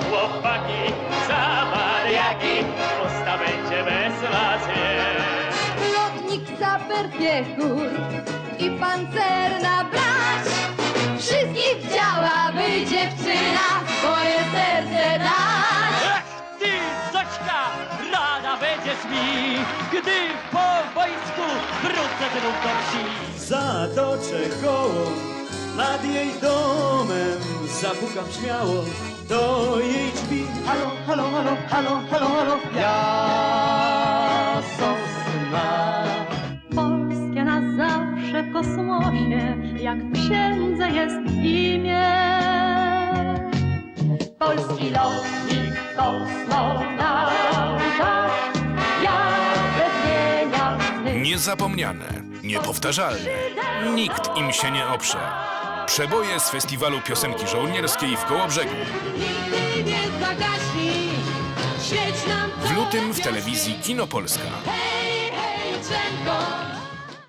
jaki, zapad jaki, posta będzie bezlacie. Lotnik, saper, piechur i pancerna brać. Wszystkich chciałaby dziewczyna swoje serce dać. Ech, ty, Zośka, rada będziesz mi, gdy po wojsku wrócę znów do wsi. Zatoczę koło nad jej domem, zapukam śmiało do jej drzwi. Halo, halo, halo, halo, halo, halo, ja sosna. Polskie na zawsze w kosmosie, jak w księdze jest imię. Polski lotnik, kosmonauta, bez niejasnych Niezapomniane, niepowtarzalne. Nikt im się nie oprze. Przeboje z festiwalu piosenki żołnierskiej w Kołobrzegu. W lutym w telewizji Kino Polska. Hej, hej,